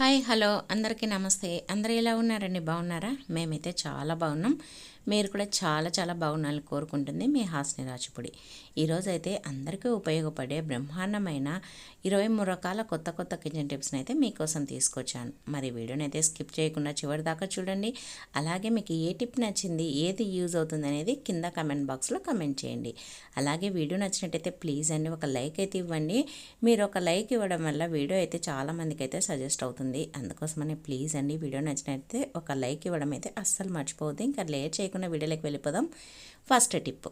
Hi hello. అందరికీ నమస్తే. అందరు ఎలా ఉన్నారండి? బాగున్నారా? మేమైతే చాలా బాగున్నాం. మీరు కూడా చాలా చాలా బాగుండాలని కోరుకుంటుంది మీ హాస్ని రాచిపుడి ఈరోజైతే అందరికీ ఉపయోగపడే బ్రహ్మాండమైన ఇరవై మూడు రకాల కొత్త కొత్త కిచెన్ టిప్స్ని అయితే మీకోసం తీసుకొచ్చాను. మరి వీడియోని అయితే స్కిప్ చేయకుండా చివరి దాకా చూడండి. అలాగే మీకు ఏ టిప్ నచ్చింది ఏది యూజ్ అవుతుంది అనేది కింద కమెంట్ బాక్స్లో కమెంట్ చేయండి. అలాగే వీడియో నచ్చినట్టయితే ప్లీజ్ అండి ఒక లైక్ అయితే ఇవ్వండి. మీరు ఒక లైక్ ఇవ్వడం వల్ల వీడియో అయితే చాలామందికి అయితే సజెస్ట్ అవుతుంది. అందుకోసమని ప్లీజ్ అండి వీడియో నచ్చినట్టయితే ఒక లైక్ ఇవ్వడం అయితే అస్సలు మర్చిపోవద్దు. ఇంకా లేట్ చేయకుండా వీడియోలోకి వెళ్ళిపోదాం. ఫస్ట్ టిప్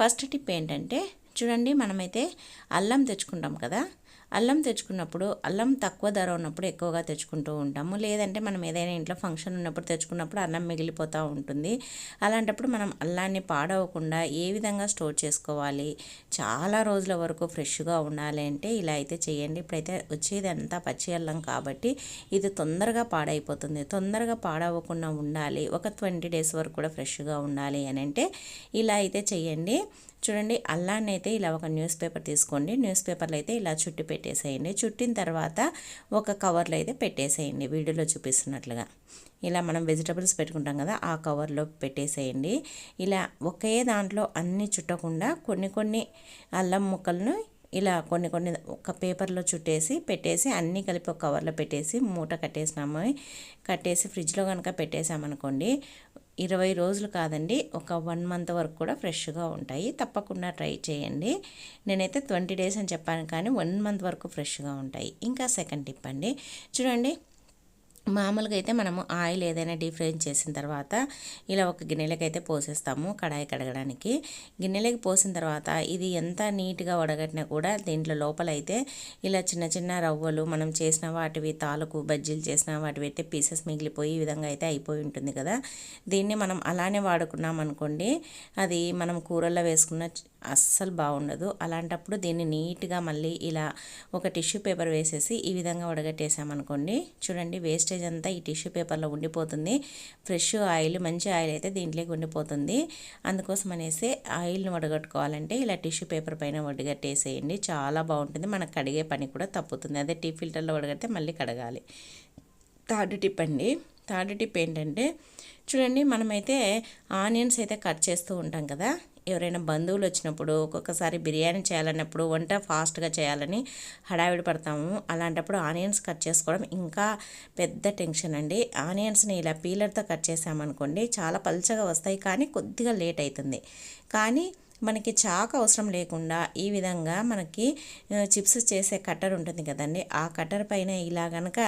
ఫస్ట్ టిప్ ఏంటంటే చూడండి మనమైతే అల్లం తెచ్చుకుంటాం కదా. అల్లం తెచ్చుకున్నప్పుడు అల్లం తక్కువ ధర ఉన్నప్పుడు ఎక్కువగా తెచ్చుకుంటూ ఉంటాము. లేదంటే మనం ఏదైనా ఇంట్లో ఫంక్షన్ ఉన్నప్పుడు తెచ్చుకున్నప్పుడు అల్లం మిగిలిపోతూ ఉంటుంది. అలాంటప్పుడు మనం అల్లాన్ని పాడవకుండా ఏ విధంగా స్టోర్ చేసుకోవాలి? చాలా రోజుల వరకు ఫ్రెష్గా ఉండాలి అంటే ఇలా అయితే చేయండి. ఇప్పుడైతే వచ్చేది అంతా పచ్చి అల్లం కాబట్టి ఇది తొందరగా పాడైపోతుంది. తొందరగా పాడవకుండా ఉండాలి. ఒక ట్వంటీ డేస్ వరకు కూడా ఫ్రెష్గా ఉండాలి అని అంటే ఇలా అయితే చేయండి. చూడండి అల్లాన్ని అయితే ఇలా ఒక న్యూస్ పేపర్ తీసుకోండి. న్యూస్ పేపర్లు అయితే ఇలా చుట్టి పెట్టేసేయండి. చుట్టిన తర్వాత ఒక కవర్లో అయితే పెట్టేసేయండి వీడియోలో చూపిస్తున్నట్లుగా. ఇలా మనం వెజిటబుల్స్ పెట్టుకుంటాం కదా ఆ కవర్లో పెట్టేసేయండి. ఇలా ఒకే దాంట్లో అన్నీ చుట్టకుండా కొన్ని కొన్ని అల్లం ముక్కలను ఇలా కొన్ని కొన్ని ఒక పేపర్లో చుట్టేసి పెట్టేసి అన్నీ కలిపి ఒక కవర్లో పెట్టేసి మూట కట్టేసినాము. కట్టేసి ఫ్రిడ్జ్లో కనుక పెట్టేసామనుకోండి ఇరవై రోజులు కాదండి ఒక వన్ మంత్ వరకు కూడా ఫ్రెష్గా ఉంటాయి. తప్పకుండా ట్రై చేయండి. నేనైతే ట్వంటీ డేస్ అని చెప్పాను కానీ వన్ మంత్ వరకు ఫ్రెష్గా ఉంటాయి. ఇంకా సెకండ్ టిప్ అండి. చూడండి మామూలుగా అయితే మనము ఆయిల్ ఏదైనా డీప్ ఫ్రై చేసిన తర్వాత ఇలా ఒక గిన్నెలకి అయితే పోసేస్తాము కడాయి కడగడానికి. గిన్నెలకి పోసిన తర్వాత ఇది ఎంత నీట్గా వడగట్టినా కూడా దీంట్లో లోపల అయితే ఇలా చిన్న చిన్న రవ్వలు మనం చేసిన వాటివి తాలూకు బజ్జీలు చేసిన వాటివి అయితే పీసెస్ మిగిలిపోయి ఈ విధంగా అయితే అయిపోయి ఉంటుంది కదా. దీన్ని మనం అలానే వాడుకున్నాం అనుకోండి అది మనం కూరల్లో వేసుకున్న అస్సలు బాగుండదు. అలాంటప్పుడు దీన్ని నీట్గా మళ్ళీ ఇలా ఒక టిష్యూ పేపర్ వేసేసి ఈ విధంగా వడగట్టేసామనుకోండి చూడండి వేస్ట్ వేస్టేజ్ అంతా ఈ టిష్యూ పేపర్లో ఉండిపోతుంది. ఫ్రెష్ ఆయిల్ మంచి ఆయిల్ అయితే దీంట్లోకి ఉండిపోతుంది. అందుకోసం అనేసి ఆయిల్ని వడగట్టుకోవాలంటే ఇలా టిష్యూ పేపర్ పైన వడగట్టేసేయండి. చాలా బాగుంటుంది. మనకు కడిగే పని కూడా తప్పుతుంది. అదే టీ ఫిల్టర్లో వడగడితే మళ్ళీ కడగాలి. థర్డ్ టిప్ అండి. థర్డ్ టిప్ ఏంటంటే చూడండి మనమైతే ఆనియన్స్ అయితే కట్ చేస్తూ ఉంటాం కదా. ఎవరైనా బంధువులు వచ్చినప్పుడు ఒక్కొక్కసారి బిర్యానీ చేయాలన్నప్పుడు వంట ఫాస్ట్గా చేయాలని హడావిడి పడతాము. అలాంటప్పుడు ఆనియన్స్ కట్ చేసుకోవడం ఇంకా పెద్ద టెన్షన్ అండి. ఆనియన్స్ని ఇలా పీలర్తో కట్ చేసామనుకోండి చాలా పల్చగా వస్తాయి కానీ కొద్దిగా లేట్ అవుతుంది కానీ మనకి చాకు అవసరం లేకుండా ఈ విధంగా మనకి చిప్స్ చేసే కట్టర్ ఉంటుంది కదండి. ఆ కట్టర్ పైన ఇలా కనుక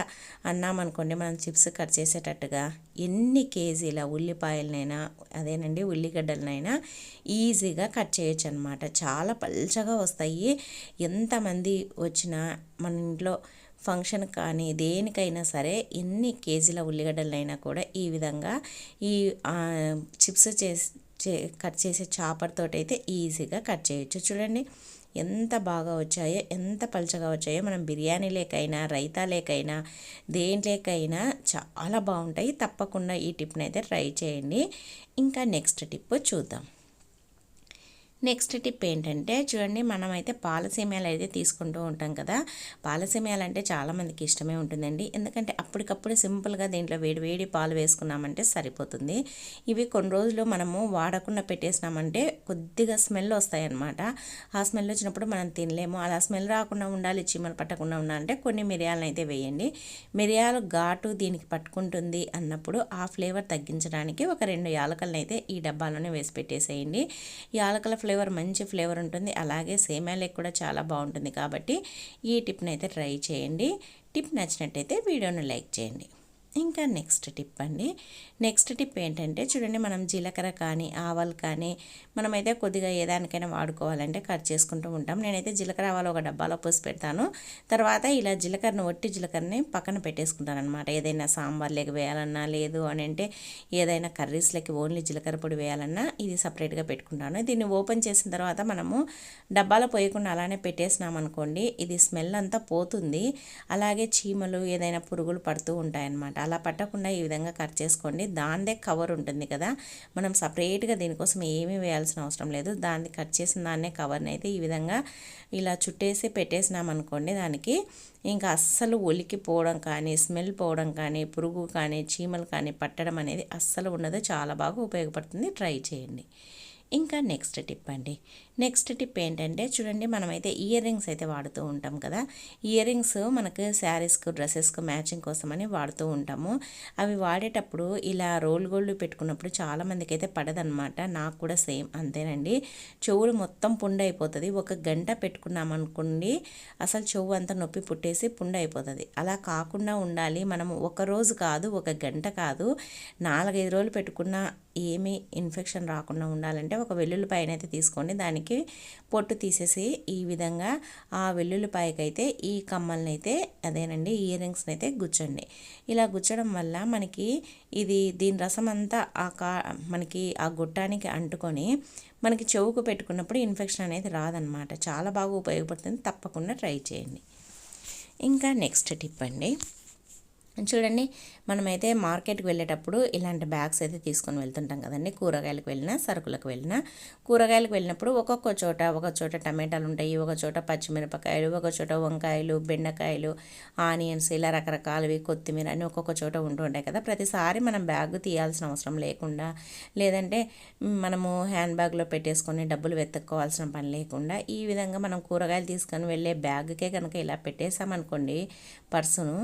అన్నామనుకోండి మనం చిప్స్ కట్ చేసేటట్టుగా ఎన్ని కేజీల ఉల్లిపాయలనైనా అదేనండి ఉల్లిగడ్డలనైనా ఈజీగా కట్ చేయొచ్చు అనమాట చాలా పల్చగా వస్తాయి. ఎంతమంది వచ్చినా మన ఇంట్లో ఫంక్షన్ కానీ దేనికైనా సరే ఎన్ని కేజీల ఉల్లిగడ్డలైనా కూడా ఈ విధంగా ఈ చిప్స్ చేసి చే కట్ చేసే చాపర్తో అయితే ఈజీగా కట్ చేయొచ్చు. చూడండి ఎంత బాగా వచ్చాయో ఎంత పలచగా వచ్చాయో మనం బిర్యానీ లేకైనా రైతా లేకైనా దేంట్లేకైనా చాలా బాగుంటాయి. తప్పకుండా ఈ టిప్ని అయితే ట్రై చేయండి. ఇంకా నెక్స్ట్ టిప్ చూద్దాం. నెక్స్ట్ టిప్ ఏంటంటే చూడండి మనమైతే పాలసీమయాలు అయితే తీసుకుంటూ ఉంటాం కదా. పాలసీమయాలు అంటే చాలామందికి ఇష్టమే ఉంటుందండి. ఎందుకంటే అప్పటికప్పుడు సింపుల్గా దీంట్లో వేడి వేడి పాలు వేసుకున్నామంటే సరిపోతుంది. ఇవి కొన్ని రోజులు మనము వాడకుండా పెట్టేసినామంటే కొద్దిగా స్మెల్ వస్తాయి అన్నమాట ఆ స్మెల్ వచ్చినప్పుడు మనం తినలేము. అలా స్మెల్ రాకుండా ఉండాలి చీమలు పట్టకుండా ఉండాలంటే కొన్ని మిరియాలను అయితే వేయండి. మిరియాలు ఘాటు దీనికి పట్టుకుంటుంది అన్నప్పుడు ఆ ఫ్లేవర్ తగ్గించడానికి ఒక రెండు యాలకలను అయితే ఈ డబ్బాలోనే వేసి పెట్టేసేయండి. యాలకల ఫ్లేవర్ ఫ్లేవర్ మంచి ఫ్లేవర్ ఉంటుంది. అలాగే సేమ్యాలేక్ కూడా చాలా బాగుంటుంది. కాబట్టి ఈ టిప్ని అయితే ట్రై చేయండి. టిప్ నచ్చినట్టయితే వీడియోను లైక్ చేయండి. ఇంకా నెక్స్ట్ టిప్ అండి. నెక్స్ట్ టిప్ ఏంటంటే చూడండి మనం జీలకర్ర కానీ ఆవాలు కానీ మనమైతే కొద్దిగా ఏదానికైనా వాడుకోవాలంటే కట్ చేసుకుంటూ ఉంటాం. నేనైతే జీలకర్ర ఆవాలు ఒక డబ్బాలో పోసి పెడతాను. తర్వాత ఇలా జీలకర్రను ఒట్టి జీలకర్రని పక్కన పెట్టేసుకుంటాను అనమాట ఏదైనా సాంబార్లోకి వేయాలన్నా లేదు అని అంటే ఏదైనా కర్రీస్లోకి ఓన్లీ జీలకర్ర పొడి వేయాలన్నా ఇది సపరేట్గా పెట్టుకుంటాను. దీన్ని ఓపెన్ చేసిన తర్వాత మనము డబ్బాలో పోయకుండా అలానే పెట్టేసినాం అనుకోండి ఇది స్మెల్ అంతా పోతుంది. అలాగే చీమలు ఏదైనా పురుగులు పడుతూ ఉంటాయన్నమాట. అలా పట్టకుండా ఈ విధంగా కట్ చేసుకోండి. దానిదే కవర్ ఉంటుంది కదా. మనం సపరేట్గా దీనికోసం ఏమీ వేయాల్సిన అవసరం లేదు. దాన్ని కట్ చేసిన దాన్నే కవర్ని అయితే ఈ విధంగా ఇలా చుట్టేసి పెట్టేసినామనుకోండి దానికి ఇంకా అస్సలు ఒలికిపోవడం కానీ స్మెల్ పోవడం కానీ పురుగు కానీ చీమలు కానీ పట్టడం అనేది అస్సలు ఉండదు. చాలా బాగా ఉపయోగపడుతుంది. ట్రై చేయండి. ఇంకా నెక్స్ట్ టిప్ అండి. నెక్స్ట్ టిప్ ఏంటంటే చూడండి మనమైతే ఇయర్ రింగ్స్ అయితే వాడుతూ ఉంటాం కదా. ఇయర్ రింగ్స్ మనకు శారీస్కు డ్రెస్సెస్కు మ్యాచింగ్ కోసమని వాడుతూ ఉంటాము. అవి వాడేటప్పుడు ఇలా రోల్ గోల్డ్ పెట్టుకున్నప్పుడు చాలామందికి అయితే పడదనమాట నాకు కూడా సేమ్ అంతేనండి. చెవులు మొత్తం పుండు అయిపోతుంది. ఒక గంట పెట్టుకున్నామనుకోండి అసలు చెవు అంతా నొప్పి పుట్టేసి పుండు అయిపోతుంది. అలా కాకుండా ఉండాలి. మనం ఒక రోజు కాదు ఒక గంట కాదు నాలుగైదు రోజులు పెట్టుకున్న ఏమీ ఇన్ఫెక్షన్ రాకుండా ఉండాలంటే ఒక వెల్లుల్లిపాయనైతే అయితే తీసుకోండి. దానికి పొట్టు తీసేసి ఈ విధంగా ఆ వెల్లుల్లిపాయకి ఈ కమ్మల్ని అయితే అదేనండి ఇయర్ రింగ్స్ని అయితే గుచ్చండి. ఇలా గుచ్చడం వల్ల మనకి ఇది దీని రసం అంతా ఆ కా మనకి ఆ గుట్టానికి అంటుకొని మనకి చెవుకు పెట్టుకున్నప్పుడు ఇన్ఫెక్షన్ అనేది రాదనమాట. చాలా బాగా ఉపయోగపడుతుంది తప్పకుండా ట్రై చేయండి. ఇంకా నెక్స్ట్ టిప్ అండి. చూడండి మనమైతే మార్కెట్కి వెళ్ళేటప్పుడు ఇలాంటి బ్యాగ్స్ అయితే తీసుకొని వెళ్తుంటాం కదండి. కూరగాయలకు వెళ్ళినా సరుకులకు వెళ్ళినా. కూరగాయలకు వెళ్ళినప్పుడు ఒక్కొక్క చోట ఒక చోట టమాటాలు ఉంటాయి ఒక చోట పచ్చిమిరపకాయలు ఒక చోట వంకాయలు బెండకాయలు ఆనియన్స్ ఇలా రకరకాలవి కొత్తిమీర అని ఒక్కొక్క చోట ఉంటూ ఉంటాయి కదా. ప్రతిసారి మనం బ్యాగ్ తీయాల్సిన అవసరం లేకుండా లేదంటే మనము హ్యాండ్ బ్యాగ్లో పెట్టేసుకొని డబ్బులు వెతుక్కోవాల్సిన పని లేకుండా ఈ విధంగా మనం కూరగాయలు తీసుకొని వెళ్ళే బ్యాగ్కే కనుక ఇలా పెట్టేసామనుకోండి పర్సును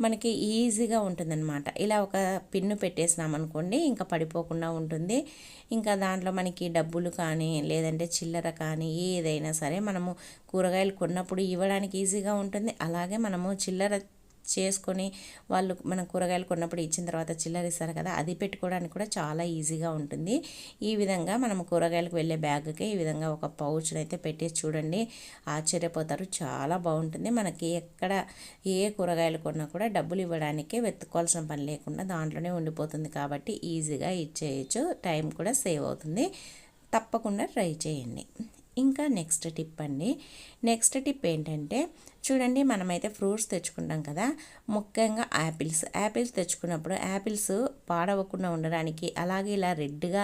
మనకి ఈ ఈజీగా ఉంటుందన్నమాట. ఇలా ఒక పిన్ను పెట్టేసినామనుకోండి ఇంకా పడిపోకుండా ఉంటుంది. ఇంకా దాంట్లో మనకి డబ్బులు కానీ లేదంటే చిల్లర కానీ ఏదైనా సరే మనము కూరగాయలు కొన్నప్పుడు ఇవ్వడానికి ఈజీగా ఉంటుంది. అలాగే మనము చిల్లర చేసుకొని వాళ్ళు మనం కూరగాయలు కొన్నప్పుడు ఇచ్చిన తర్వాత చిల్లర ఇస్తారు కదా అది పెట్టుకోవడానికి కూడా చాలా ఈజీగా ఉంటుంది. ఈ విధంగా మనం కూరగాయలకు వెళ్ళే బ్యాగ్కి ఈ విధంగా ఒక పౌచ్ని అయితే పెట్టేసి చూడండి ఆశ్చర్యపోతారు. చాలా బాగుంటుంది. మనకి ఎక్కడ ఏ కూరగాయలు కొన్నా కూడా డబ్బులు ఇవ్వడానికే వెతుక్కోవాల్సిన పని లేకుండా దాంట్లోనే ఉండిపోతుంది కాబట్టి ఈజీగా ఇచ్చేయచ్చు. టైం కూడా సేవ్ అవుతుంది. తప్పకుండా ట్రై చేయండి. ఇంకా నెక్స్ట్ టిప్ అండి. నెక్స్ట్ టిప్ ఏంటంటే చూడండి మనమైతే ఫ్రూట్స్ తెచ్చుకుంటాం కదా. ముఖ్యంగా యాపిల్స్ యాపిల్స్ తెచ్చుకున్నప్పుడు యాపిల్స్ పాడవకుండా ఉండడానికి అలాగే ఇలా రెడ్గా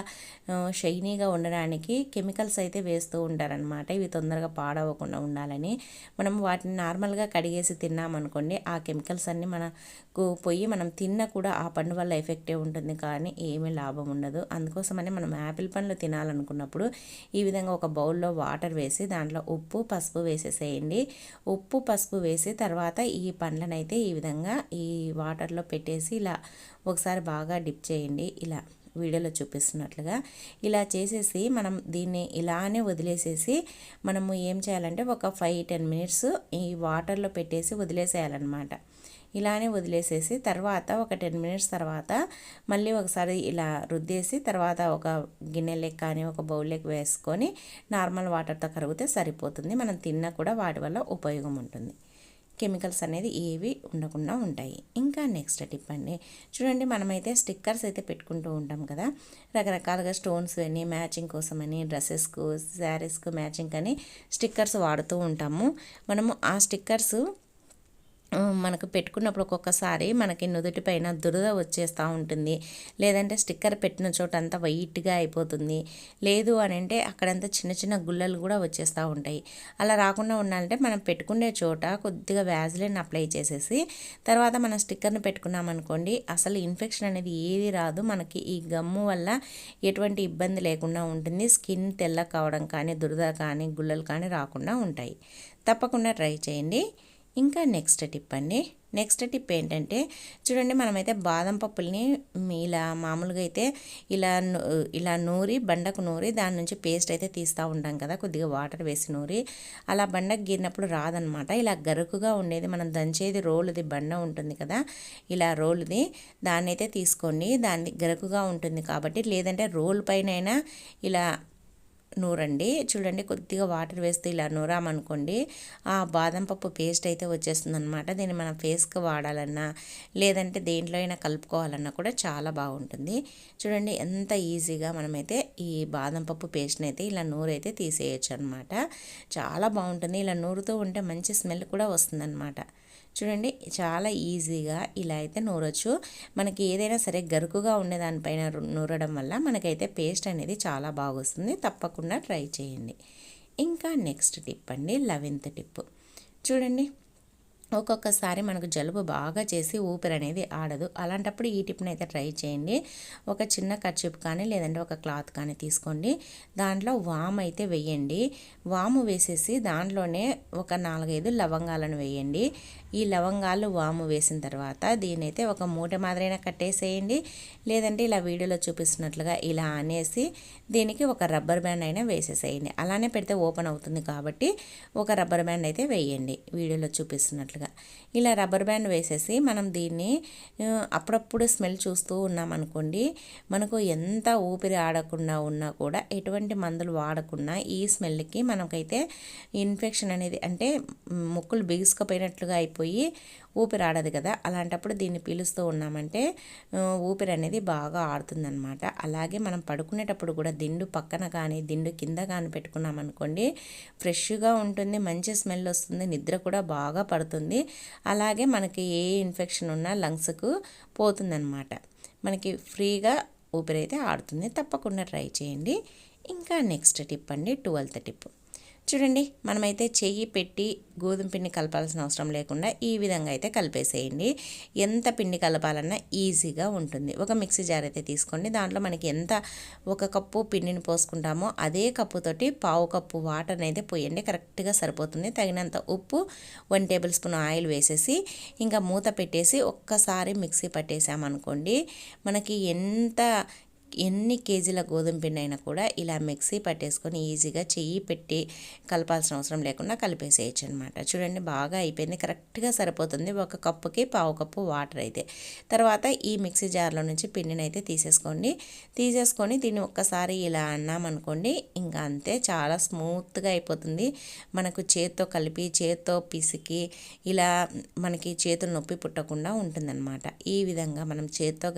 షైనీగా ఉండడానికి కెమికల్స్ అయితే వేస్తూ ఉంటారనమాట ఇవి తొందరగా పాడవకుండా ఉండాలని. మనం వాటిని నార్మల్గా కడిగేసి తిన్నామనుకోండి ఆ కెమికల్స్ అన్నీ మనకు పోయి మనం తిన్నా కూడా ఆ పండు వల్ల ఎఫెక్టే ఉంటుంది. కానీ ఏమీ లాభం ఉండదు. అందుకోసమని మనం యాపిల్ పండ్లు తినాలనుకున్నప్పుడు ఈ విధంగా ఒక బౌల్లో వాటర్ వేసి దాంట్లో ఉప్పు పసుపు వేసేసేయండి. ఉప్పు పసుపు వేసి తర్వాత ఈ పండ్లను అయితే ఈ విధంగా ఈ వాటర్లో పెట్టేసి ఇలా ఒకసారి బాగా డిప్ చేయండి. ఇలా వీడియోలో చూపిస్తున్నట్లుగా ఇలా చేసేసి మనం దీన్ని ఇలానే వదిలేసేసి మనము ఏం చేయాలంటే ఒక ఫైవ్ టెన్ మినిట్స్ ఈ వాటర్లో పెట్టేసి వదిలేసేయాలన్నమాట. ఇలానే వదిలేసేసి తర్వాత ఒక టెన్ మినిట్స్ తర్వాత మళ్ళీ ఒకసారి ఇలా రుద్దేసి తర్వాత ఒక గిన్నెలకి కానీ ఒక బౌల్లోకి వేసుకొని నార్మల్ వాటర్తో కరిగితే సరిపోతుంది. మనం తిన్నా కూడా వాటి వల్ల ఉపయోగం ఉంటుంది. కెమికల్స్ అనేది ఏవి ఉండకుండా ఉంటాయి. ఇంకా నెక్స్ట్ టిప్ అండి. చూడండి మనమైతే స్టిక్కర్స్ అయితే పెట్టుకుంటూ ఉంటాం కదా. రకరకాలుగా స్టోన్స్ అని మ్యాచింగ్ కోసమని డ్రెస్సెస్కు శారీస్కు మ్యాచింగ్ అని స్టిక్కర్స్ వాడుతూ ఉంటాము. మనము ఆ స్టిక్కర్స్ మనకు పెట్టుకున్నప్పుడు ఒక్కొక్కసారి మనకి నుదుటి పైన దురద వచ్చేస్తూ ఉంటుంది. లేదంటే స్టిక్కర్ పెట్టిన చోట అంతా వైట్గా అయిపోతుంది. లేదు అని అంటే అక్కడంతా చిన్న చిన్న గుల్లలు కూడా వచ్చేస్తూ ఉంటాయి. అలా రాకుండా ఉండాలంటే మనం పెట్టుకునే చోట కొద్దిగా వ్యాజ్లిన్ అప్లై చేసేసి తర్వాత మనం స్టిక్కర్ని పెట్టుకున్నామనుకోండి అసలు ఇన్ఫెక్షన్ అనేది ఏది రాదు. మనకి ఈ గమ్ము వల్ల ఎటువంటి ఇబ్బంది లేకుండా ఉంటుంది. స్కిన్ తెల్ల కావడం కానీ దురద కానీ గుల్లలు కానీ రాకుండా ఉంటాయి. తప్పకుండా ట్రై చేయండి. ఇంకా నెక్స్ట్ టిప్ అండి. నెక్స్ట్ టిప్ ఏంటంటే చూడండి మనమైతే బాదం పప్పుల్ని ఇలా మామూలుగా అయితే ఇలా ఇలా నూరి బండకు నూరి దాని నుంచి పేస్ట్ అయితే తీస్తూ ఉంటాం కదా కొద్దిగా వాటర్ వేసి నూరి. అలా బండకు గీరినప్పుడు రాదనమాట. ఇలా గరుకుగా ఉండేది మనం దంచేది రోలుది బండ ఉంటుంది కదా ఇలా రోలుది దాన్ని అయితే తీసుకోండి. దాన్ని గరుకుగా ఉంటుంది కాబట్టి లేదంటే రోల్ పైన ఇలా నూరండి. చూడండి కొద్దిగా వాటర్ వేస్తే ఇలా నూరామనుకోండి ఆ బాదం పప్పు పేస్ట్ అయితే వచ్చేస్తుంది అనమాట దీన్ని మనం ఫేస్కి వాడాలన్నా లేదంటే దేంట్లో అయినా కలుపుకోవాలన్నా కూడా చాలా బాగుంటుంది. చూడండి ఎంత ఈజీగా మనమైతే ఈ బాదం పప్పు పేస్ట్ని అయితే ఇలా నూరైతే తీసేయచ్చు అనమాట చాలా బాగుంటుంది. ఇలా నూరుతూ ఉంటే మంచి స్మెల్ కూడా వస్తుందన్నమాట. చూడండి చాలా ఈజీగా ఇలా అయితే నూరొచ్చు. మనకి ఏదైనా సరే గరుకుగా ఉండే దానిపైన నూరడం వల్ల మనకైతే పేస్ట్ అనేది చాలా బాగొస్తుంది. తప్పకుండా ట్రై చేయండి. ఇంకా నెక్స్ట్ టిప్ అండి లెవెన్త్ టిప్. చూడండి ఒక్కొక్కసారి మనకు జలుబు బాగా చేసి ఊపిరి అనేది ఆడదు. అలాంటప్పుడు ఈ టిప్ని అయితే ట్రై చేయండి. ఒక చిన్న కర్చిప్ కానీ లేదంటే ఒక క్లాత్ కానీ తీసుకోండి. దాంట్లో వామ్ అయితే వేయండి. వాము వేసేసి దాంట్లోనే ఒక నాలుగైదు లవంగాలను వేయండి. ఈ లవంగాలు వాము వేసిన తర్వాత దీనైతే ఒక మూట మాదిరైనా కట్టేసేయండి. లేదంటే ఇలా వీడియోలో చూపిస్తున్నట్లుగా ఇలా అనేసి దీనికి ఒక రబ్బర్ బ్యాండ్ అయినా వేసేసేయండి. అలానే పెడితే ఓపెన్ అవుతుంది కాబట్టి ఒక రబ్బర్ బ్యాండ్ అయితే వేయండి వీడియోలో చూపిస్తున్నట్లుగా. ఇలా రబ్బర్ బ్యాండ్ వేసేసి మనం దీన్ని అప్పుడప్పుడు స్మెల్ చూస్తూ ఉన్నామనుకోండి మనకు ఎంత ఊపిరి ఆడకుండా ఉన్నా కూడా ఎటువంటి మందులు వాడకుండా ఈ స్మెల్కి మనకైతే ఇన్ఫెక్షన్ అనేది అంటే ముక్కులు బిగుసుకుపోయినట్లుగా అయిపోయి అయిపోయి ఊపిరి ఆడదు కదా. అలాంటప్పుడు దీన్ని పీలుస్తూ ఉన్నామంటే ఊపిరి అనేది బాగా ఆడుతుందనమాట అలాగే మనం పడుకునేటప్పుడు కూడా దిండు పక్కన కానీ దిండు కింద కానీ పెట్టుకున్నామనుకోండి ఫ్రెష్గా ఉంటుంది మంచి స్మెల్ వస్తుంది నిద్ర కూడా బాగా పడుతుంది. అలాగే మనకి ఏ ఇన్ఫెక్షన్ ఉన్నా లంగ్స్కు పోతుందన్నమాట. మనకి ఫ్రీగా ఊపిరి అయితే ఆడుతుంది. తప్పకుండా ట్రై చేయండి. ఇంకా నెక్స్ట్ టిప్ అండి ట్వెల్త్ టిప్. చూడండి మనమైతే చెయ్యి పెట్టి గోధుమ పిండి కలపాల్సిన అవసరం లేకుండా ఈ విధంగా అయితే కలిపేసేయండి. ఎంత పిండి కలపాలన్నా ఈజీగా ఉంటుంది. ఒక మిక్సీ జార్ అయితే తీసుకోండి. దాంట్లో మనకి ఎంత ఒక కప్పు పిండిని పోసుకుంటామో అదే కప్పుతోటి పావు కప్పు వాటర్ అయితే పోయండి. కరెక్ట్గా సరిపోతుంది. తగినంత ఉప్పు వన్ టేబుల్ స్పూన్ ఆయిల్ వేసేసి ఇంకా మూత పెట్టేసి ఒక్కసారి మిక్సీ పట్టేసామనుకోండి మనకి ఎంత ఎన్ని కేజీల గోధుమ పిండి అయినా కూడా ఇలా మిక్సీ పట్టేసుకొని ఈజీగా చెయ్యి పెట్టి కలపాల్సిన అవసరం లేకుండా కలిపేసేయచ్చు అనమాట చూడండి బాగా అయిపోయింది. కరెక్ట్గా సరిపోతుంది. ఒక కప్పుకి పావు కప్పు వాటర్ అయితే. తర్వాత ఈ మిక్సీ జార్లో నుంచి పిండిని అయితే తీసేసుకోండి. తీసేసుకొని దీన్ని ఒక్కసారి ఇలా అన్నామనుకోండి ఇంకా అంతే. చాలా స్మూత్గా అయిపోతుంది. మనకు చేత్తో కలిపి చేత్తో పిసికి ఇలా మనకి చేతులు నొప్పి పుట్టకుండా ఉంటుందన్నమాట. ఈ విధంగా మనం చేత్తో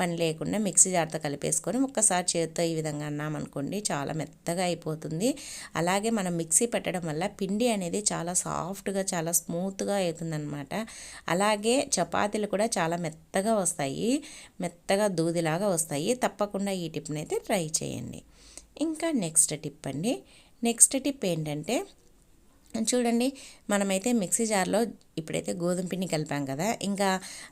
పని లేకుండా మిక్సీ జార్తో కలిపి కలిపేసుకొని ఒక్కసారి చేతితో ఈ విధంగా అన్నామనుకోండి చాలా మెత్తగా అయిపోతుంది. అలాగే మనం మిక్సీ పెట్టడం వల్ల పిండి అనేది చాలా సాఫ్ట్గా చాలా స్మూత్గా అవుతుందన్నమాట. అలాగే చపాతీలు కూడా చాలా మెత్తగా వస్తాయి. మెత్తగా దూదిలాగా వస్తాయి. తప్పకుండా ఈ టిప్ని అయితే ట్రై చేయండి. ఇంకా నెక్స్ట్ టిప్ అండి. నెక్స్ట్ టిప్ ఏంటంటే చూడండి మనమైతే మిక్సీ జార్లో ఇప్పుడైతే గోధుమ పిండి కలిపాం కదా ఇంకా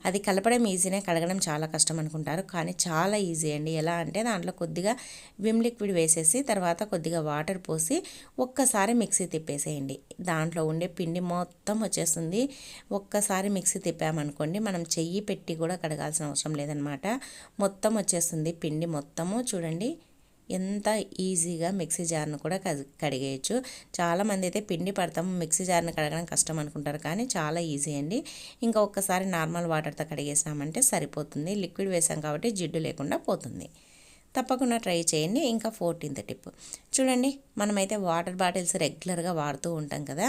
అది కలపడం ఈజీనే కడగడం చాలా కష్టం అనుకుంటారు కానీ చాలా ఈజీ అండి. ఎలా అంటే దాంట్లో కొద్దిగా విమ్ లిక్విడ్ వేసేసి తర్వాత కొద్దిగా వాటర్ పోసి ఒక్కసారి మిక్సీ తిప్పేసేయండి. దాంట్లో ఉండే పిండి మొత్తం వచ్చేస్తుంది. ఒక్కసారి మిక్సీ తిప్పామనుకోండి మనం చెయ్యి పెట్టి కూడా కడగాల్సిన అవసరం లేదనమాట. మొత్తం వచ్చేస్తుంది పిండి మొత్తము. చూడండి ఎంత ఈజీగా మిక్సీ జార్ను కూడా కడిగేయచ్చు. చాలామంది అయితే పిండి పడతాము మిక్సీ జార్ని కడగడం కష్టం అనుకుంటారు కానీ చాలా ఈజీ అండి. ఇంకా ఒక్కసారి నార్మల్ వాటర్తో కడిగేసామంటే సరిపోతుంది. లిక్విడ్ వేసాం కాబట్టి జిడ్డు లేకుండా పోతుంది. తప్పకుండా ట్రై చేయండి. ఇంకా ఫోర్టీన్త్ టిప్. చూడండి మనమైతే వాటర్ బాటిల్స్ రెగ్యులర్గా వాడుతూ ఉంటాం కదా.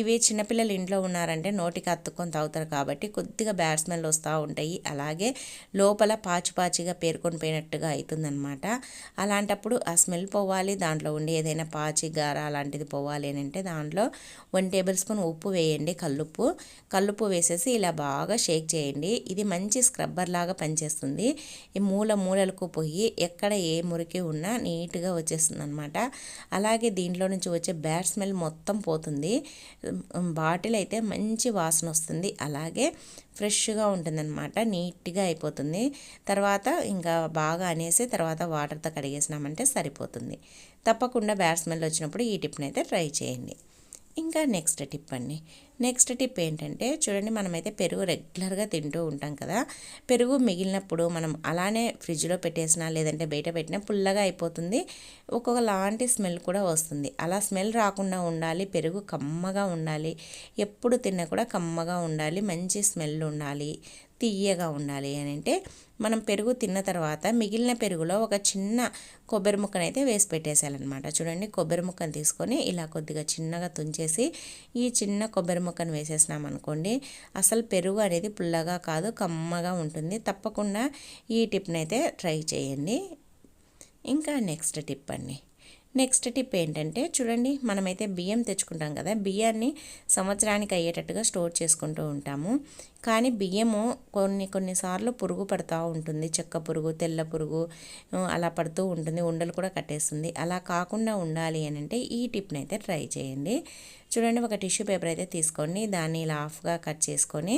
ఇవి చిన్నపిల్లలు ఇంట్లో ఉన్నారంటే నోటికి అత్తుకొని తాగుతారు కాబట్టి కొద్దిగా బ్యాడ్ స్మెల్ వస్తూ ఉంటాయి. అలాగే లోపల పాచి పాచిగా పేర్కొని పోయినట్టుగా అవుతుందనమాట అలాంటప్పుడు ఆ స్మెల్ పోవాలి దాంట్లో ఉండి ఏదైనా పాచి గార అలాంటిది పోవాలి అని అంటే దాంట్లో వన్ టేబుల్ స్పూన్ ఉప్పు వేయండి కల్లుప్పు. కల్లుప్పు వేసేసి ఇలా బాగా షేక్ చేయండి. ఇది మంచి స్క్రబ్బర్ లాగా పనిచేస్తుంది. ఈ మూల మూలలకు పోయి ఎక్కడ ఏ మురికి ఉన్నా నీట్గా వచ్చేస్తుంది అనమాట అలాగే దీంట్లో నుంచి వచ్చే బ్యాడ్ స్మెల్ మొత్తం పోతుంది. బాటిల్ అయితే మంచి వాసన వస్తుంది. అలాగే ఫ్రెష్గా ఉంటుందన్నమాట. నీట్గా అయిపోతుంది. తర్వాత ఇంకా బాగా అనేసి తర్వాత వాటర్తో కడిగేసినామంటే సరిపోతుంది. తప్పకుండా బ్యాడ్ స్మెల్ వచ్చినప్పుడు ఈ టిప్ని అయితే ట్రై చేయండి. ఇంకా నెక్స్ట్ టిప్ అండి. నెక్స్ట్ టిప్ ఏంటంటే చూడండి మనమైతే పెరుగు రెగ్యులర్గా తింటూ ఉంటాం కదా. పెరుగు మిగిలినప్పుడు మనం అలానే ఫ్రిడ్జ్లో పెట్టేసినా లేదంటే బయట పెట్టినా పుల్లగా అయిపోతుంది. ఒక్కొక్కలాంటి స్మెల్ కూడా వస్తుంది. అలా స్మెల్ రాకుండా ఉండాలి పెరుగు కమ్మగా ఉండాలి. ఎప్పుడు తిన్నా కూడా కమ్మగా ఉండాలి మంచి స్మెల్ ఉండాలి. తీయగా ఉండాలి అని అంటే మనం పెరుగు తిన్న తర్వాత మిగిలిన పెరుగులో ఒక చిన్న కొబ్బరి ముక్కనైతే వేసి పెట్టేసేయాలన్నమాట. చూడండి కొబ్బరి ముక్కను తీసుకొని ఇలా కొద్దిగా చిన్నగా తుంచేసి ఈ చిన్న కొబ్బరి ముక్కను వేసేసినాం అనుకోండి అసలు పెరుగు అనేది పుల్లగా కాదు కమ్మగా ఉంటుంది. తప్పకుండా ఈ టిప్ని అయితే ట్రై చేయండి. ఇంకా నెక్స్ట్ టిప్ అండి. నెక్స్ట్ టిప్ ఏంటంటే చూడండి మనమైతే బియ్యం తెచ్చుకుంటాం కదా బియ్యాన్ని సంవత్సరానికి అయ్యేటట్టుగా స్టోర్ చేసుకుంటూ ఉంటాము. కానీ బియ్యము కొన్ని కొన్నిసార్లు పురుగు పడుతూ ఉంటుంది. చెక్క పురుగు తెల్ల పురుగు అలా పడుతూ ఉంటుంది. ఉండలు కూడా కట్టేస్తుంది. అలా కాకుండా ఉండాలి అని అంటే ఈ టిప్ని అయితే ట్రై చేయండి. చూడండి ఒక టిష్యూ పేపర్ అయితే తీసుకొని దాన్ని ఇలా హాఫ్గా కట్ చేసుకొని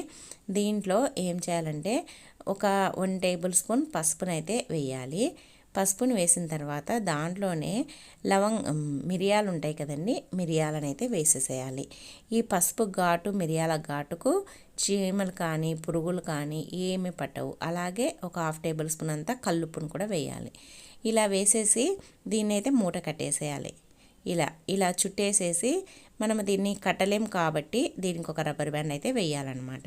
దీంట్లో ఏం చేయాలంటే ఒక వన్ టేబుల్ స్పూన్ పసుపునైతే వేయాలి. పసుపుని వేసిన తర్వాత దాంట్లోనే లవంగ్ మిరియాలు ఉంటాయి కదండి మిరియాలను అయితే వేసేసేయాలి. ఈ పసుపు ఘాటు మిరియాల ఘాటుకు చీమలు కానీ పురుగులు కానీ ఏమి పట్టవు. అలాగే ఒక హాఫ్ టేబుల్ స్పూన్ అంతా కల్లుప్పును కూడా వేయాలి. ఇలా వేసేసి దీన్ని అయితే మూట కట్టేసేయాలి. ఇలా ఇలా చుట్టేసేసి మనం దీన్ని కట్టలేం కాబట్టి దీనికి ఒక రబ్బర్ బ్యాండ్ అయితే వేయాలన్నమాట.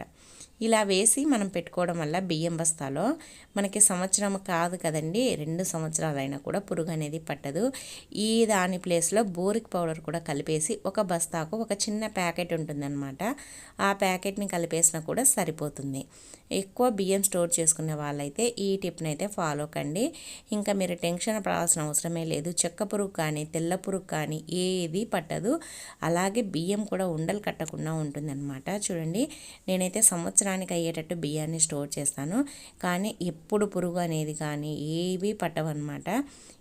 ఇలా వేసి మనం పెట్టుకోవడం వల్ల బియ్యం బస్తాలో మనకి సంవత్సరం కాదు కదండి రెండు సంవత్సరాలైనా కూడా పురుగు అనేది పట్టదు. ఈ దాని ప్లేస్లో బోరిక్ పౌడర్ కూడా కలిపేసి ఒక బస్తాకు ఒక చిన్న ప్యాకెట్ ఉంటుందన్నమాట. ఆ ప్యాకెట్ని కలిపేసినా కూడా సరిపోతుంది. ఎక్కువ బియ్యం స్టోర్ చేసుకునే వాళ్ళైతే ఈ టిప్ని అయితే ఫాలో కండి. ఇంకా మీరు టెన్షన్ పడాల్సిన అవసరమే లేదు. చెక్క పురుగు కానీ తెల్ల పురుగు కానీ ఏది పట్టదు. అలాగే బియ్యం కూడా ఉండలు కట్టకుండా ఉంటుందన్నమాట. చూడండి నేనైతే సంవత్సరానికి అయ్యేటట్టు బియ్యాన్ని స్టోర్ చేస్తాను. కానీ ఎప్పుడు పురుగు అనేది కానీ ఏవి పట్టవన్నమాట.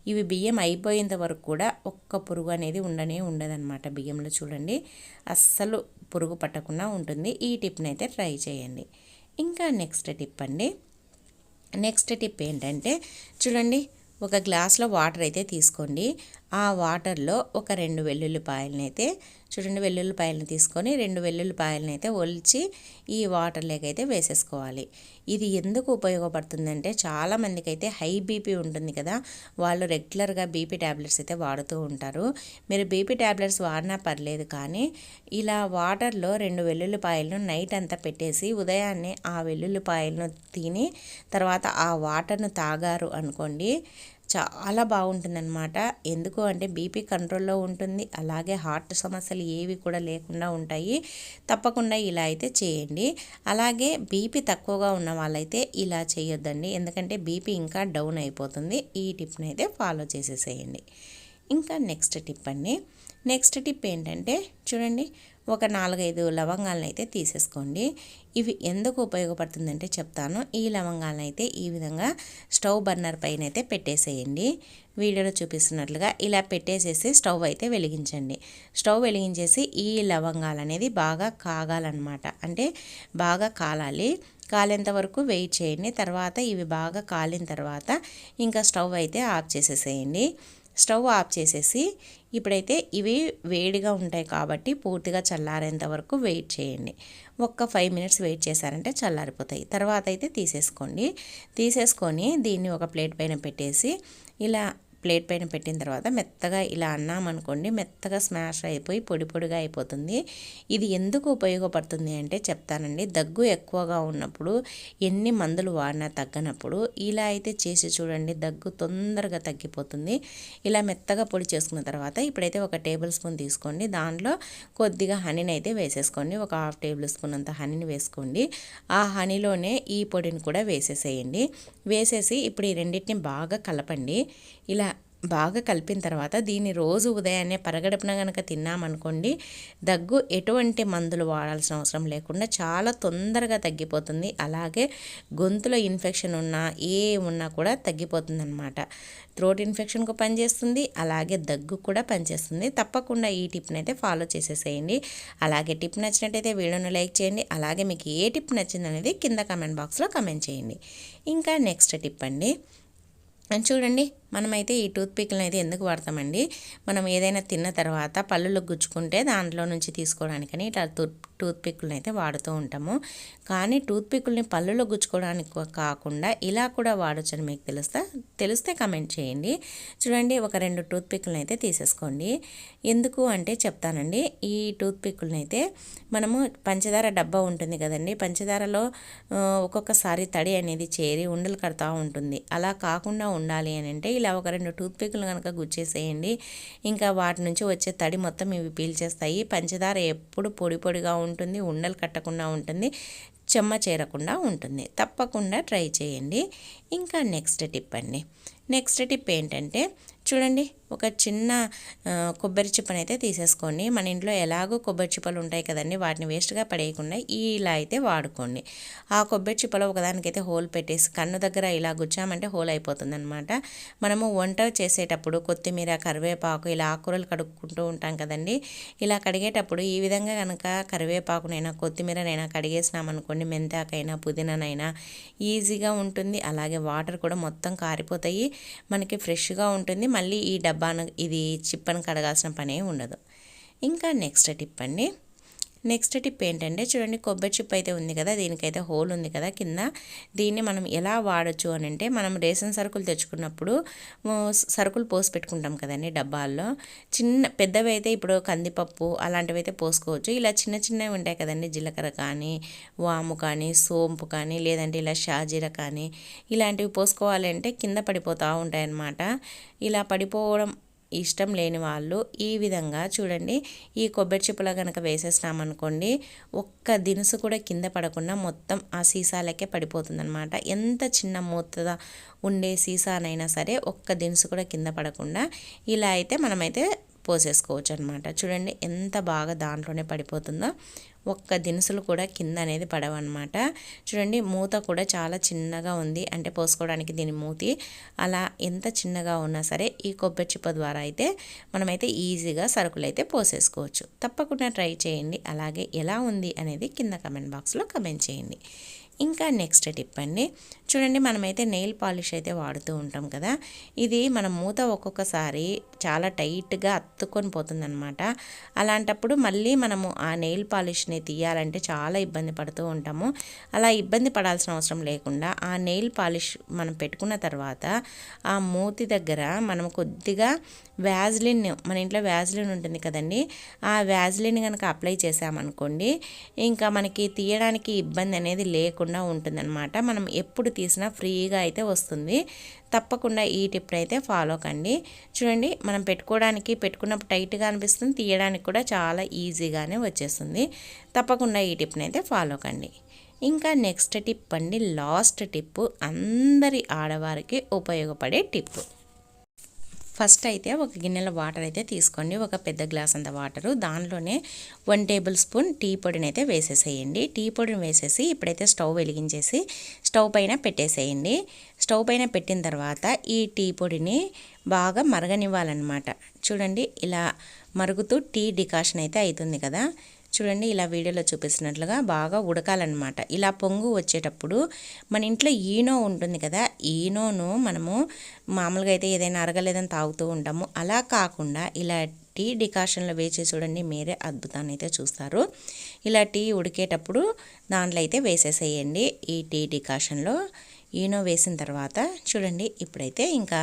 ఇవి బియ్యం అయిపోయేంత వరకు కూడా ఒక్క పురుగు అనేది ఉండనే ఉండదన్నమాట బియ్యంలో చూడండి. అస్సలు పురుగు పట్టకుండా ఉంటుంది. ఈ టిప్ని అయితే ట్రై చేయండి. ఇంకా నెక్స్ట్ టిప్ అండి. నెక్స్ట్ టిప్ ఏంటంటే చూడండి ఒక గ్లాస్లో వాటర్ అయితే తీసుకోండి. ఆ వాటర్లో ఒక రెండు వెల్లుల్లిపాయలని అయితే చూడండి వెల్లుల్లిపాయలను తీసుకొని రెండు వెల్లుల్లిపాయలను అయితే ఒలిచి ఈ వాటర్లోకి అయితే వేసేసుకోవాలి. ఇది ఎందుకు ఉపయోగపడుతుందంటే చాలామందికి అయితే హై బీపీ ఉంటుంది కదా వాళ్ళు రెగ్యులర్గా బీపీ ట్యాబ్లెట్స్ అయితే వాడుతూ ఉంటారు. మీరు బీపీ ట్యాబ్లెట్స్ వాడినా పర్లేదు కానీ ఇలా వాటర్లో రెండు వెల్లుల్లిపాయలను నైట్ అంతా పెట్టేసి ఉదయాన్నే ఆ వెల్లుల్లిపాయలను తిని తర్వాత ఆ వాటర్ను తాగారు అనుకోండి చాలా బాగుంటుందన్నమాట. ఎందుకు అంటే బీపీ కంట్రోల్లో ఉంటుంది. అలాగే హార్ట్ సమస్యలు ఏవి కూడా లేకుండా ఉంటాయి. తప్పకుండా ఇలా అయితే చేయండి. అలాగే బీపీ తక్కువగా ఉన్న వాళ్ళైతే ఇలా చేయొద్దండి. ఎందుకంటే బీపీ ఇంకా డౌన్ అయిపోతుంది. ఈ టిప్ని అయితే ఫాలో చేసేసేయండి. ఇంకా నెక్స్ట్ టిప్ అండి. నెక్స్ట్ టిప్ ఏంటంటే చూడండి ఒక నాలుగైదు లవంగాలను అయితే తీసేసుకోండి. ఇవి ఎందుకు ఉపయోగపడుతుందంటే చెప్తాను. ఈ లవంగాలను అయితే ఈ విధంగా స్టవ్ బర్నర్ పైన అయితే పెట్టేసేయండి. వీడియోలో చూపిస్తున్నట్లుగా ఇలా పెట్టేసేసి స్టవ్ అయితే వెలిగించండి. స్టవ్ వెలిగించేసి ఈ లవంగాలు అనేది బాగా కాగాలన్నమాట. అంటే బాగా కాలాలి. కాలేంత వరకు వెయిట్ చేయండి. తర్వాత ఇవి బాగా కాలిన తర్వాత ఇంకా స్టవ్ అయితే ఆఫ్ చేసేసేయండి. స్టవ్ ఆఫ్ చేసేసి ఇప్పుడైతే ఇవి వేడిగా ఉంటాయి కాబట్టి పూర్తిగా చల్లారేంత వరకు వెయిట్ చేయండి. ఒక్క ఫైవ్ మినిట్స్ వెయిట్ చేశారంటే చల్లారిపోతాయి. తర్వాత అయితే తీసేసుకోండి. తీసేసుకొని దీన్ని ఒక ప్లేట్ పైన పెట్టేసి ఇలా ప్లేట్ పైన పెట్టిన తర్వాత మెత్తగా ఇలా అన్నామనుకోండి మెత్తగా స్మాష్ అయిపోయి పొడి పొడిగా అయిపోతుంది. ఇది ఎందుకు ఉపయోగపడుతుంది అంటే చెప్తానండి. దగ్గు ఎక్కువగా ఉన్నప్పుడు ఎన్ని మందులు వాడినా తగ్గనప్పుడు ఇలా అయితే చేసి చూడండి దగ్గు తొందరగా తగ్గిపోతుంది. ఇలా మెత్తగా పొడి చేసుకున్న తర్వాత ఇప్పుడైతే ఒక టేబుల్ స్పూన్ తీసుకోండి. దాంట్లో కొద్దిగా హనీని అయితే వేసేసుకోండి. ఒక హాఫ్ టేబుల్ స్పూన్ అంత హనీని వేసుకోండి. ఆ హనీలోనే ఈ పొడిని కూడా వేసేసేయండి. వేసేసి ఇప్పుడు ఈ రెండింటిని బాగా కలపండి. ఇలా బాగా కలిపిన తర్వాత దీన్ని రోజు ఉదయాన్నే పరగడుపున కనుక తిన్నామనుకోండి దగ్గు ఎటువంటి మందులు వాడాల్సిన అవసరం లేకుండా చాలా తొందరగా తగ్గిపోతుంది. అలాగే గొంతులో ఇన్ఫెక్షన్ ఉన్నా ఏ ఉన్నా కూడా తగ్గిపోతుంది అనమాట థ్రోట్ ఇన్ఫెక్షన్కు పనిచేస్తుంది అలాగే దగ్గు కూడా పనిచేస్తుంది. తప్పకుండా ఈ టిప్ని అయితే ఫాలో చేసేసేయండి. అలాగే టిప్ నచ్చినట్టయితే వీడియోను లైక్ చేయండి. అలాగే మీకు ఏ టిప్ నచ్చింది అనేది కింద కమెంట్ బాక్స్లో కమెంట్ చేయండి. ఇంకా నెక్స్ట్ టిప్ అండి. చూడండి మనమైతే ఈ టూత్పిక్లను అయితే ఎందుకు వాడతామండి? మనం ఏదైనా తిన్న తర్వాత పళ్ళులో గుచ్చుకుంటే దాంట్లో నుంచి తీసుకోవడానికని ఇట్లా టూత్పిక్లను అయితే వాడుతూ ఉంటాము. కానీ టూత్పిక్కుల్ని పళ్ళులో గుచ్చుకోవడానికి కాకుండా ఇలా కూడా వాడొచ్చని మీకు తెలుస్తా తెలిస్తే కమెంట్ చేయండి. చూడండి ఒక రెండు టూత్పిక్లను అయితే తీసేసుకోండి. ఎందుకు అంటే చెప్తానండి ఈ టూత్పిక్లను అయితే మనము పంచదార డబ్బా ఉంటుంది కదండి పంచదారలో ఒక్కొక్కసారి తడి అనేది చేరి ఉండలు కడతా ఉంటుంది. అలా కాకుండా ఉండాలి అని అంటే ఇలా ఒక రెండు టూత్ పిక్లు కనుక గుచ్చేసేయండి. ఇంకా వాటి నుంచి వచ్చే తడి మొత్తం ఇవి పీల్చేస్తాయి. పంచదార ఎప్పుడు పొడి పొడిగా ఉంటుంది ఉండలు కట్టకుండా ఉంటుంది చెమ్మ చేరకుండా ఉంటుంది. తప్పకుండా ట్రై చేయండి. ఇంకా నెక్స్ట్ టిప్ అండి. నెక్స్ట్ టిప్ ఏంటంటే చూడండి ఒక చిన్న కొబ్బరి చిప్పని అయితే తీసేసుకోండి. మన ఇంట్లో ఎలాగో కొబ్బరి చిప్పలు ఉంటాయి కదండి వాటిని వేస్ట్గా పడేయకుండా ఇలా అయితే వాడుకోండి. ఆ కొబ్బరి చిప్పలో ఒకదానికైతే హోల్ పెట్టేసి కన్ను దగ్గర ఇలా గుచ్చామంటే హోల్ అయిపోతుంది అనమాట మనము వంట చేసేటప్పుడు కొత్తిమీర కరివేపాకు ఇలా ఆకుకూరలు కడుక్కుంటూ ఉంటాం కదండి. ఇలా కడిగేటప్పుడు ఈ విధంగా కనుక కరివేపాకునైనా కొత్తిమీరనైనా కడిగేసినామనుకోండి మెంతాకైనా పుదీనానైనా ఈజీగా ఉంటుంది. అలాగే వాటర్ కూడా మొత్తం కారిపోతాయి. మనకి ఫ్రెష్గా ఉంటుంది. మళ్ళీ ఈ డబ్బా డబ్బాను ఇది చిప్పను కడగాల్సిన పనే ఉండదు. ఇంకా నెక్స్ట్ టిప్ అండి నెక్స్ట్ టిప్ ఏంటంటే చూడండి కొబ్బరి చిప్ అయితే ఉంది కదా దీనికైతే హోల్ ఉంది కదా కింద. దీన్ని మనం ఎలా వాడచ్చు అని అంటే మనం రేషన్ సరుకులు తెచ్చుకున్నప్పుడు సరుకులు పోసి పెట్టుకుంటాం కదండి డబ్బాల్లో. చిన్న పెద్దవి అయితే ఇప్పుడు కందిపప్పు అలాంటివి అయితే పోసుకోవచ్చు. ఇలా చిన్న చిన్నవి ఉంటాయి కదండి జీలకర్ర కానీ వాము కానీ సోంపు కానీ లేదంటే ఇలా షాజీర కానీ ఇలాంటివి పోసుకోవాలంటే కింద పడిపోతూ ఉంటాయన్నమాట. ఇలా పడిపోవడం ఇష్టం లేని వాళ్ళు ఈ విధంగా చూడండి. ఈ కొబ్బరి చిప్పలో కనుక వేసేసినామనుకోండి ఒక్క దినుసు కూడా కింద పడకుండా మొత్తం ఆ సీసాలకే పడిపోతుందనమాట ఎంత చిన్న మూత ఉండే సీసానైనా సరే ఒక్క దినుసు కూడా కింద పడకుండా ఇలా అయితే మనమైతే పోసేసుకోవచ్చు అనమాట చూడండి ఎంత బాగా దాంట్లోనే పడిపోతుందో. ఒక్క దినుసులు కూడా కింద అనేది పడవన్నమాట. చూడండి మూత కూడా చాలా చిన్నగా ఉంది. అంటే పోసుకోవడానికి దీని మూతి అలా ఎంత చిన్నగా ఉన్నా సరే ఈ కొబ్బరి చిప్ప ద్వారా అయితే మనమైతే ఈజీగా సరుకులు అయితే పోసేసుకోవచ్చు. తప్పకుండా ట్రై చేయండి. అలాగే ఎలా ఉంది అనేది కింద కమెంట్ బాక్స్లో కమెంట్ చేయండి. ఇంకా నెక్స్ట్ టిప్ అండి. చూడండి మనమైతే నెయిల్ పాలిష్ అయితే వాడుతూ ఉంటాం కదా. ఇది మన మూత ఒక్కొక్కసారి చాలా టైట్గా అత్తుకొని పోతుందనమాట అలాంటప్పుడు మళ్ళీ మనము ఆ నెయిల్ పాలిష్ని తీయాలంటే చాలా ఇబ్బంది పడుతూ ఉంటాము. అలా ఇబ్బంది పడాల్సిన అవసరం లేకుండా ఆ నెయిల్ పాలిష్ మనం పెట్టుకున్న తర్వాత ఆ మూతి దగ్గర మనం కొద్దిగా వ్యాజ్లిన్ మన ఇంట్లో వ్యాజ్లిన్ ఉంటుంది కదండి ఆ వ్యాజ్లిన్ కనుక అప్లై చేసామనుకోండి ఇంకా మనకి తీయడానికి ఇబ్బంది అనేది లేకుండా ఉంటుందన్నమాట. మనం ఎప్పుడు తీసినా ఫ్రీగా అయితే వస్తుంది. తప్పకుండా ఈ టిప్ని అయితే ఫాలో కండి. చూడండి మనం పెట్టుకోవడానికి పెట్టుకున్నప్పుడు టైట్గా అనిపిస్తుంది తీయడానికి కూడా చాలా ఈజీగానే వచ్చేస్తుంది. తప్పకుండా ఈ టిప్ని అయితే ఫాలో కండి. ఇంకా నెక్స్ట్ టిప్ అండి లాస్ట్ టిప్ అందరి ఆడవారికి ఉపయోగపడే టిప్ ఫస్ట్ అయితే ఒక గిన్నెలో వాటర్ అయితే తీసుకోండి. ఒక పెద్ద గ్లాస్ అంత వాటరు. దానిలోనే వన్ టేబుల్ స్పూన్ టీ పొడిని అయితే వేసేసేయండి. టీ పొడిని వేసేసి ఇప్పుడైతే స్టవ్ వెలిగించేసి స్టవ్ పైన పెట్టేసేయండి. స్టవ్ పైన పెట్టిన తర్వాత ఈ టీ పొడిని బాగా మరగనివ్వాలన్నమాట. చూడండి ఇలా మరుగుతూ టీ డికాషన్ అయితే అవుతుంది కదా. చూడండి ఇలా వీడియోలో చూపిస్తున్నట్లుగా బాగా ఉడకాలన్నమాట. ఇలా పొంగు వచ్చేటప్పుడు మన ఇంట్లో ఈనో ఉంటుంది కదా ఈనోను మనము మామూలుగా అయితే ఏదైనా అరగలేదని తాగుతూ ఉంటాము. అలా కాకుండా ఇలా టీ డికాషన్లో వేసి చూడండి మీరే అద్భుతాన్ని అయితే చూస్తారు. ఇలా టీ ఉడికేటప్పుడు దాంట్లో అయితే వేసేసేయండి. ఈ టీ డికాషన్లో ఈనో వేసిన తర్వాత చూడండి ఇప్పుడైతే ఇంకా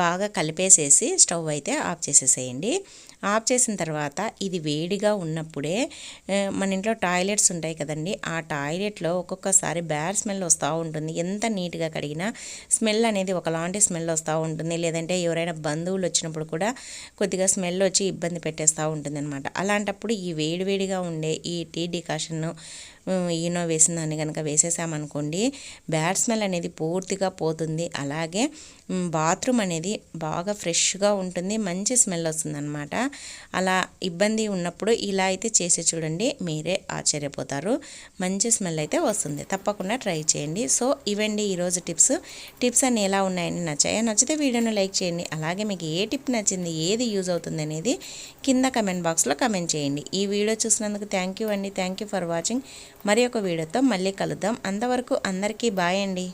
బాగా కలిపేసేసి స్టవ్ అయితే ఆఫ్ చేసేసేయండి. ఆఫ్ చేసిన తర్వాత ఇది వేడిగా ఉన్నప్పుడే మన ఇంట్లో టాయిలెట్స్ ఉంటాయి కదండి ఆ టాయిలెట్లో ఒక్కొక్కసారి బ్యాడ్ స్మెల్ వస్తూ ఉంటుంది. ఎంత నీట్గా కడిగినా స్మెల్ అనేది ఒకలాంటి స్మెల్ వస్తూ ఉంటుంది. లేదంటే ఎవరైనా బంధువులు వచ్చినప్పుడు కూడా కొద్దిగా స్మెల్ వచ్చి ఇబ్బంది పెట్టేస్తూ ఉంటుంది అనమాట అలాంటప్పుడు ఈ వేడివేడిగా ఉండే ఈ టీ డికాషన్ను ఈనో వేసిన దాన్ని కనుక వేసేసామనుకోండి బ్యాడ్ స్మెల్ అనేది పూర్తిగా పోతుంది. అలాగే బాత్రూమ్ అనేది బాగా ఫ్రెష్గా ఉంటుంది మంచి స్మెల్ వస్తుంది అనమాట అలా ఇబ్బంది ఉన్నప్పుడు ఇలా అయితే చేసి చూడండి మీరే ఆశ్చర్యపోతారు. మంచి స్మెల్ అయితే వస్తుంది. తప్పకుండా ట్రై చేయండి. సో ఇవండి ఈరోజు టిప్స్. టిప్స్ అన్ని ఎలా ఉన్నాయని నచ్చాయో? నచ్చితే వీడియోను లైక్ చేయండి. అలాగే మీకు ఏ టిప్ నచ్చింది ఏది యూజ్ అవుతుంది అనేది కింద కమెంట్ బాక్స్లో కమెంట్ చేయండి. ఈ వీడియో చూసినందుకు థ్యాంక్ యూ అండి. Thank you for watching. మరి ఒక వీడియోతో మళ్ళీ కలుద్దాం. అంతవరకు అందరికీ బాయ్ అండి.